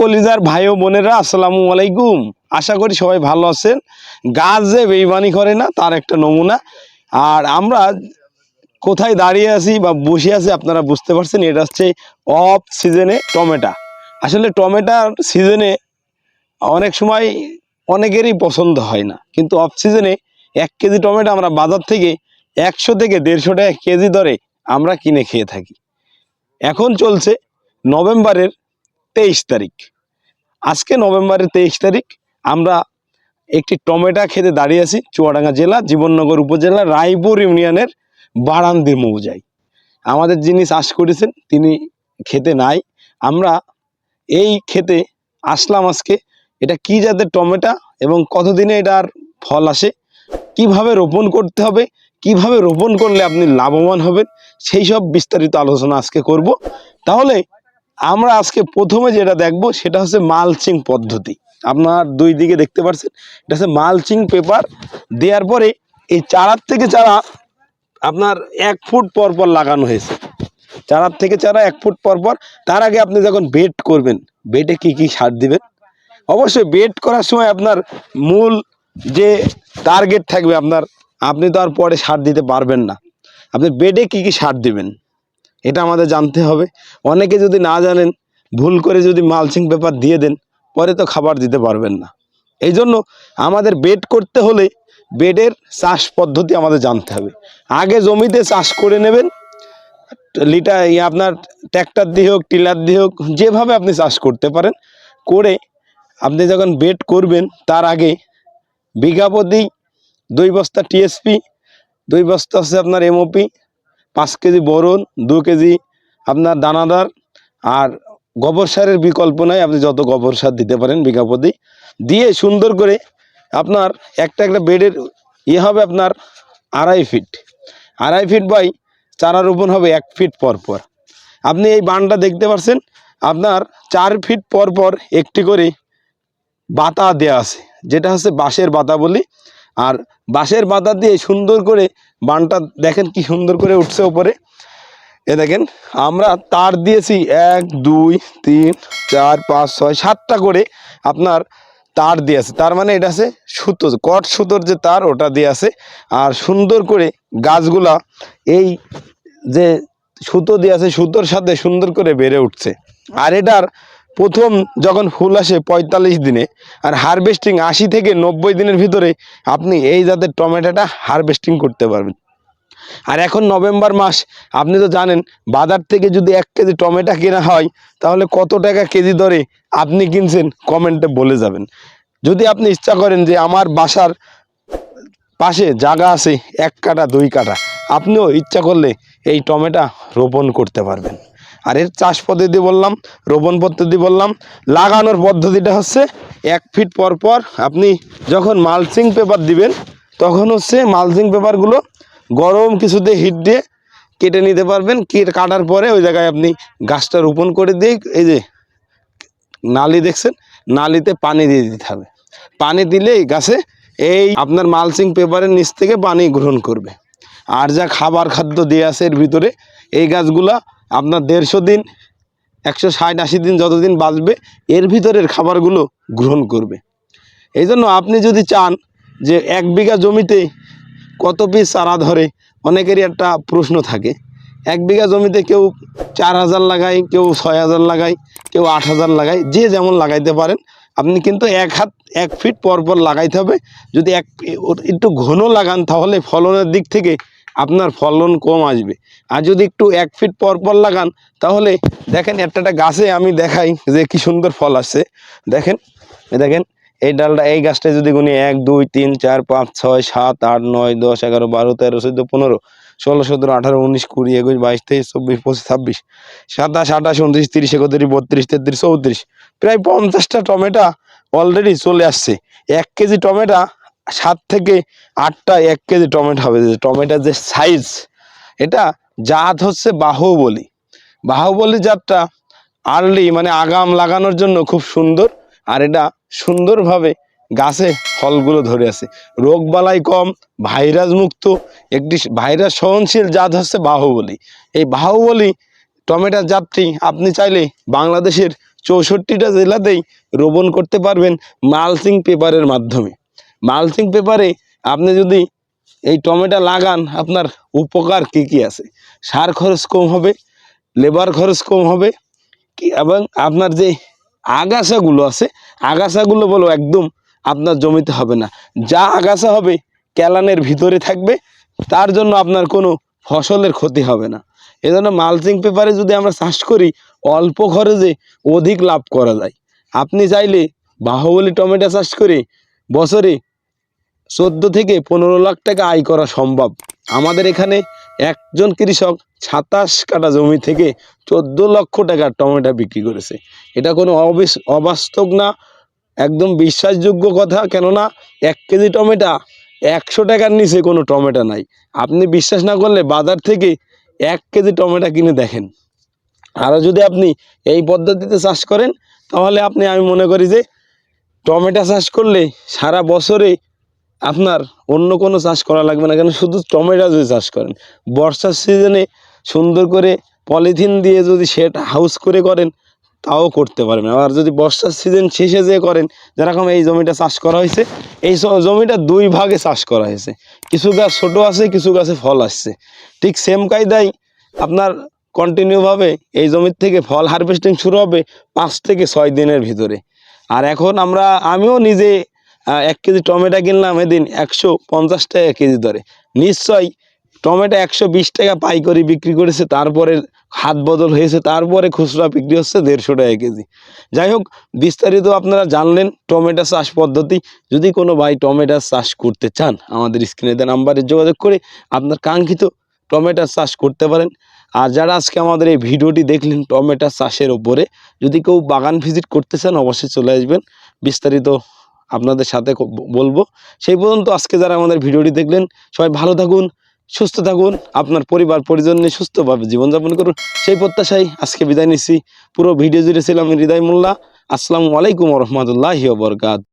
কলিজার ভাই ও বোনেরা, আসসালামু আলাইকুম। আশা করি সবাই ভালো আছেন। গাছ যে বেইমানি করে না, তার একটা নমুনা। আর আমরা কোথায় দাঁড়িয়ে আছি বা বসে আছি আপনারা বুঝতে পারছেন, এটা হচ্ছে অফ সিজনে টমেটা। আসলে টমেটার সিজনে অনেক সময় অনেকেরই পছন্দ হয় না। কিন্তু অফ সিজনে এক কেজি টমেটো আমরা বাজার থেকে একশো থেকে দেড়শো টাকা কেজি দরে আমরা কিনে খেয়ে থাকি। এখন চলছে নভেম্বরের তেইশ তারিখ। আজকে নভেম্বরের তেইশ তারিখ আমরা একটি টমেটো খেতে দাঁড়িয়ে আছি চুয়াডাঙ্গা জেলা, জীবননগর উপজেলা, রায়পুর ইউনিয়নের বারান্দি মৌজায়। আমাদের যিনি চাষ করেছেন, তিনি খেতে নাই। আমরা এই খেতে আসলাম আজকে। এটা কি জাতের টমেটো এবং কতদিনে এটার ফল আসে? কীভাবে রোপণ করতে হবে? কীভাবে রোপণ করলে আপনি লাভবান হবেন? সেই সব বিস্তারিত আলোচনা আজকে করব। তাহলে আমরা আজকে প্রথমে যেটা দেখব সেটা হচ্ছে মালচিং পদ্ধতি। আপনার দুই দিকে দেখতে পাচ্ছেন এটা হচ্ছে মালচিং পেপার। দেওয়ার পরে এই চারার থেকে চারা আপনার এক ফুট পর পর লাগানো হয়েছে। চারার থেকে চারা এক ফুট পর পর, তার আগে আপনি যখন বেড করবেন, বেডে কি কি সার দিবেন? অবশ্যই বেড করার সময় আপনার মূল যে টার্গেট থাকবে আপনার, আপনি তো আর পরে সার দিতে পারবেন না। আপনি বেডে কি কি সার দিবেন? এটা আমাদের জানতে হবে। অনেকে যদি না জানেন, ভুল করে যদি মালচিং পেপার দিয়ে দেন, পরে তো খাবার দিতে পারবেন না। এই জন্য আমাদের বেড করতে হলে বেডের চাষ পদ্ধতি আমাদের জানতে হবে। আগে জমিতে চাষ করে নেবেন লিটার ইয়ে আপনার ট্র্যাক্টর দিয়ে হোক, টিলার দিয়ে হোক, যেভাবে আপনি চাষ করতে পারেন, করে আপনি যখন বেড করবেন, তার আগে বিঘা প্রতি দুই বস্তা টিএসপি দুই বস্তা হচ্ছে আপনার এমওপি পাঁচ কেজি বোরন দু কেজি আপনার দানাদার আর গোবর সারের বিকল্প নাই। আপনি যত গোবর সার দিতে পারেন বিঘা প্রতি দিয়ে সুন্দর করে আপনার একটা একটা বেডের ইয়ে হবে আপনার আড়াই ফিট। আড়াই ফিট বাই চারা রোপণ হবে এক ফিট পর পর। আপনি এই বানটা দেখতে পাচ্ছেন আপনার চার ফিট পর পর একটি করে বাতা দেয়া আছে, যেটা হচ্ছে বাঁশের বাতা বলি। আর বাঁশের বাতা দিয়ে সুন্দর করে বানটা দেখেন কি সুন্দর করে উঠছে ওপরে এ দেখেন, আমরা তার দিয়েছি এক, দুই, তিন, চার, পাঁচ, ছয়, সাতটা করে আপনার তার দিয়ে আছে। তার মানে এটা আছে সুতো, কট সুতোর যে তার, ওটা দিয়ে আছে। আর সুন্দর করে গাছগুলা এই যে সুতো দিয়ে আছে, সুতোর সাথে সুন্দর করে বেড়ে উঠছে। আর এটার প্রথম যখন ফুল আসে পঁয়তাল্লিশ দিনে, আর হারভেস্টিং আশি থেকে নব্বই দিনের ভিতরে আপনি এই জাতের টমেটোটা হারভেস্টিং করতে পারবেন। আর এখন নভেম্বর মাস, আপনি তো জানেন বাজার থেকে যদি এক কেজি টমেটো কেনা হয়, তাহলে কত টাকা কেজি দরে আপনি কিনছেন কমেন্টে বলে যাবেন। যদি আপনি ইচ্ছা করেন যে আমার বাসার পাশে জায়গা আছে এক কাটা দুই কাটা আপনিও ইচ্ছা করলে এই টমেটো রোপণ করতে পারবেন। আর এর চাষ পদ্ধতি বললাম, রোপণ পদ্ধতি বললাম, লাগানোর পদ্ধতিটা হচ্ছে এক ফিট পর পর আপনি যখন মালচিং পেপার দিবেন, তখন হচ্ছে মালচিং পেপারগুলো গরম কিছুতে হিট দিয়ে কেটে নিতে পারবেন কেটে কাটার পরে ওই জায়গায় আপনি গাছটা রোপণ করে দিয়ে এই যে নালি দেখছেন, নালিতে পানি দিয়ে দিতে হবে। পানি দিলেই গাছে এই আপনার মালচিং পেপারের নিচ থেকে পানি গ্রহণ করবে। আর যা খাবার খাদ্য দিয়ে আছে এর ভিতরে, এই গাছগুলা আপনার দেড়শো দিন, একশো ষাট, আশি দিন যতদিন বাঁচবে, এর ভিতরের খাবারগুলো গ্রহণ করবে। এই জন্য আপনি যদি চান যে এক বিঘা জমিতে কত পিস চারা ধরে, অনেকেরই একটা প্রশ্ন থাকে। এক বিঘা জমিতে কেউ চার হাজার লাগায়, কেউ ছয় হাজার লাগায়, কেউ আট হাজার লাগায়, যে যেমন লাগাইতে পারেন, আপনি কিন্তু এক হাত, এক ফিট পর পর লাগাইতে হবে। যদি এক, একটু ঘন লাগান, তাহলে ফলনের দিক থেকে আপনার ফলন কম আসবে। আর যদি একটু এক ফিট পর পর লাগান, তাহলে দেখেন একটা একটা গাছে আমি দেখাই যে কি সুন্দর ফল আসছে। দেখেন দেখেন, এই ডালটা, এই গাছটা যদি গুনি এক, দুই, তিন, চার, পাঁচ, ছয়, সাত, আট, নয়, দশ, এগারো, বারো, তেরো, চোদ্দ, পনেরো, ষোলো, সতেরো, আঠারো, উনিশ, কুড়ি, একুশ, বাইশ, তেইশ, চব্বিশ, পঁচিশ, ছাব্বিশ, সাতাশ, আঠাশ, উনত্রিশ, তিরিশ, একত্রিশ, বত্রিশ, তেত্রিশ, চৌত্রিশ, প্রায় পঞ্চাশটা টমেটো অলরেডি চলে আসছে। এক কেজি টমেটো সাত থেকে আটটা এক কেজি টমেটো হবে। যে টমেটোর যে সাইজ এটা জাত হচ্ছে বাহুবলি। বাহুবলি জাতটা আর্লি মানে আগাম লাগানোর জন্য খুব সুন্দর, আর এটা সুন্দরভাবে গাছে ফলগুলো ধরে আছে। রোগবালাই কম ভাইরাস মুক্ত, একটি ভাইরাস সহনশীল জাত হচ্ছে বাহুবলি। এই বাহুবলি টমেটোর জাতটি আপনি চাইলে বাংলাদেশের চৌষট্টিটা জেলাতেই রোপণ করতে পারবেন মালচিং পেপারের মাধ্যমে। মালচিং পেপারে আপনি যদি এই টমেটো লাগান, আপনার উপকার কি কি আছে? সার খরচ কম হবে, লেবার খরচ কম হবে, কি এবং আপনার যে আগাছাগুলো আছে, আগাছাগুলো বলো একদম আপনার জমিতে হবে না। যা আগাছা হবে ক্যালানের ভিতরে থাকবে, তার জন্য আপনার কোনো ফসলের ক্ষতি হবে না। এজন্য মালচিং পেপারে যদি আমরা চাষ করি, অল্প খরচে অধিক লাভ করা যায়। আপনি চাইলে বাহুবলী টমেটো চাষ করে বছরে চোদ্দ থেকে পনেরো লাখ টাকা আয় করা সম্ভব। আমাদের এখানে একজন কৃষক সাতাশ কাটা জমি থেকে চোদ্দ লক্ষ টাকার টমেটো বিক্রি করেছে। এটা কোনো অবিস- অবাস্তব না, একদম বিশ্বাসযোগ্য কথা, কেননা এক কেজি টমেটো একশো টাকার নিচে কোনো টমেটো নাই। আপনি বিশ্বাস না করলে বাজার থেকে এক কেজি টমেটো কিনে দেখেন। আরও যদি আপনি এই পদ্ধতিতে চাষ করেন, তাহলে আপনি, আমি মনে করি যে টমেটো চাষ করলে সারা বছরে আপনার অন্য কোনো চাষ করা লাগবে না কেন? শুধু টমেটো যদি চাষ করেন। বর্ষার সিজনে সুন্দর করে পলিথিন দিয়ে যদি সেট হাউস করে করেন, তাও করতে পারবেন। আবার যদি বর্ষার সিজন শেষে যে করেন, যেরকম এই জমিটা চাষ করা হয়েছে, এই জমিটা দুই ভাগে চাষ করা হয়েছে। কিছু গাছ ছোটো আছে, কিছু গাছে ফল আসছে। ঠিক সেম কায়দায় আপনার কন্টিনিউভাবে এই জমির থেকে ফল হারভেস্টিং শুরু হবে পাঁচ থেকে ছয় দিনের ভিতরে। আর এখন আমরা, আমিও নিজে এক কেজি টমেটো কিনলাম এদিন একশো পঞ্চাশ টাকা কেজি দরে। নিশ্চয়ই টমেটো একশো বিশ টাকা পাইকারি বিক্রি করেছে, তারপরে হাত বদল হয়েছে, তারপরে খুচরা বিক্রি হচ্ছে দেড়শো টাকা কেজি। যাই হোক, বিস্তারিত আপনারা জানলেন টমেটো চাষ পদ্ধতি। যদি কোনো ভাই টমেটো চাষ করতে চান, আমাদের স্ক্রিনে দেওয়া নাম্বারে যোগাযোগ করে আপনার কাঙ্ক্ষিত টমেটো চাষ করতে পারেন। আর যারা আজকে আমাদের এই ভিডিওটি দেখলেন টমেটো চাষের ওপরে যদি কেউ বাগান ভিজিট করতে চান, অবশ্যই চলে আসবেন। বিস্তারিত আপনাদের সাথে বলব। সেই পর্যন্ত আজকে যারা আমাদের ভিডিওটি দেখলেন, সবাই ভালো থাকুন, সুস্থ থাকুন, আপনার পরিবার, পরিজন নিয়ে সুস্থভাবে জীবনযাপন করুন। সেই প্রত্যাশায় আজকে বিদায় নিচ্ছি। পুরো ভিডিও জুড়ে ছিলাম হৃদয় মোল্লা। আসসালামু আলাইকুম রহমতুল্লাহ বরকাত